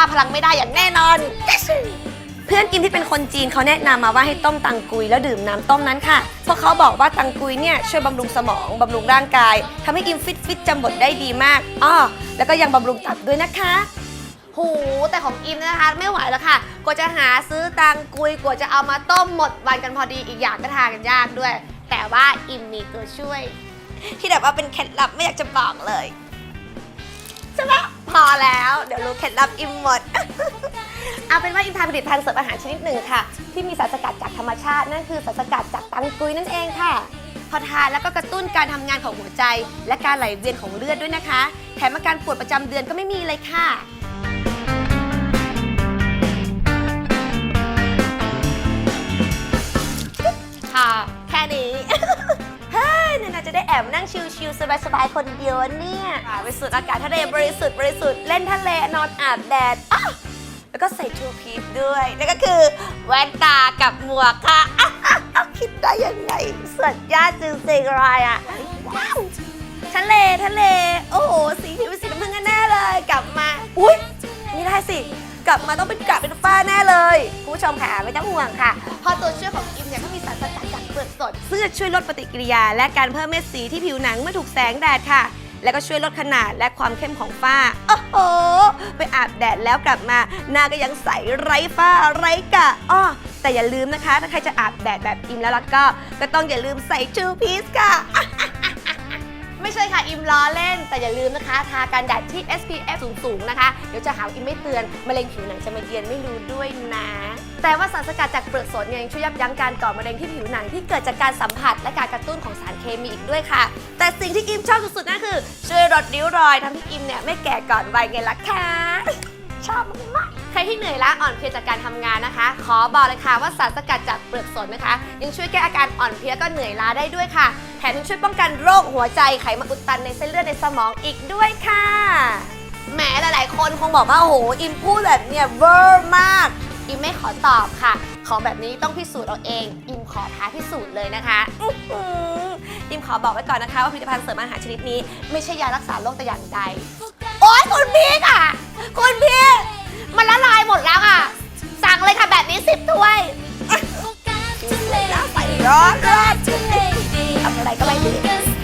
บ้าพลังไม่ได้อย่างแน่นอนเพื่อนกิมที่เป็นคนจีนเขาแนะนำมาว่าให้ต้มตังกุยแล้วดื่มน้ำต้มนั้นค่ะ เพราะเขาบอกว่าตังกุยเนี่ยช่วยบำรุงสมองบำรุงร่างกายทำให้กิมฟิตฟิตจำบทได้ดีมากอ้อแล้วก็ยังบำรุงตับด้วยนะคะ หูแต่ของอิมนะคะ ไม่ไหวแล้วค่ะกว่าจะหาซื้อตังกุยกว่าจะเอามาต้มหมดวันกันพอดีอีกอย่างก็ทานกันยากด้วย แต่ว่าอิมมีตัวช่วย ที่แบบว่าเป็นเคล็ดลับไม่อยากจะบอกเลยใช่ไหมพอ แล้ว เดี๋ยวรู้เคล็ดลับอิมหมด เอาเป็นว่าอิมทานผลิตภัณฑ์เสริมอาหารชนิดหนึ่งค่ะ ที่มีสารสกัดจากธรรมชาติ นั่นคือสารสกัดจากตังกุยนั่นเองค่ะ พอทานแล้วก็กระตุ้นการทำงานของหัวใจ และการไหลเวียนของเลือดด้วยนะคะ แถมอาการปวดประจำเดือนก็ไม่มีเลยค่ะค่ะ แอบนั่งชิลๆสบายๆคนเดียวอะเนี่ยอะไปสูดอากาศทะเลบริสุทธิ์บริสุทธิ์เล่นทะเลนอนอาบแดดอะแล้วก็ใส่ชูพีชด้วยนั่นก็คือแว่นตากับหมวกค่ะอะอะอะคิดได้ยังไงสุดยอดจริงๆเลยอะว้าวทะเลทะเล โอ้โหสีผิวสีน้ำผึ้งแน่ๆเลยกลับมาอุ้ยไม่ได้สิกลับมาต้องเป็นกลับเป็นฝ้าแน่เลยคุณผู้ชมค่ะไม่ต้องห่วงค่ะเพอตัวช่วยของอิมเนี่ยก็มีสารสกัดจาก เปลือกสดซึ่งจะช่วยลดปฏิกิริยา และการเพิ่มเม็ดสีที่ผิวหนังเมื่อถูกแสงแดดค่ะ แล้วก็ช่วยลดขนาดและความเข้มของฝ้า โอ้โห ไปอาบแดดแล้วกลับมา หน้าก็ยังใสไร้ฝ้าไร้กะอ้อแต่อย่าลืมนะคะ ถ้าใครจะอาบแดดแบบอิมแล้วล่ะก็ ก็ต้องอย่าลืมใส่ชูพีซค่ะ ไม่ใช่ค่ะอิมล้อเล่น แต่อย่าลืมนะคะ ทากันแดดที่ SPF สูงๆนะคะ เดี๋ยวจะหาว่าอิมไม่เตือนมะเร็งผิวหนังจะมาเยือนไม่รู้ด้วยนะ แต่ว่าสารสกัดจากเปลือกสนยังช่วยยับยั้งการก่อมะเร็งที่ผิวหนังที่เกิดจากการสัมผัสและการกระตุ้นของสารเคมีอีกด้วยค่ะ แต่สิ่งที่อิมชอบสุดๆนั่นคือ ช่วยลดริ้วรอยทำให้อิมเนี่ยไม่แก่ก่อนวัยไงล่ะคะชอบมากใครที่เหนื่อยล้าอ่อนเพลียจากการทำงานนะคะ ขอบอกเลยค่ะว่าสารสกัดจากเปลือกสนนะคะ ยังช่วยแก้อาการอ่อนเพลียก็เหนื่อยล้าได้ด้วยค่ะ แถมยังช่วยป้องกันโรคหัวใจไขมันอุดตันในเส้นเลือดในสมองอีกด้วยค่ะแหมหลายๆคนคงบอกว่าโอ้โหอิมพูดแบบเนี่ยเวอร์มาก อิมไม่ขอตอบค่ะ ของแบบนี้ต้องพิสูจน์เอาเอง อิมขอท้าพิสูจน์เลยนะคะอื้อหืออิมขอบอกไว้ก่อนนะคะว่าผลิตภัณฑ์เสริมอาหารชนิดนี้ ไม่ใช่ยารักษาโรคแต่อย่างใด โอ๊ยคุณพี่ค่ะ คุณพี่มันละลายหมดแล้วค่ะ สั่งเลยค่ะแบบนี้สิบถ้วยทะเลใส่ร้อนร้อนทะเลดี ทำอะไรก็ไม่ดีกัน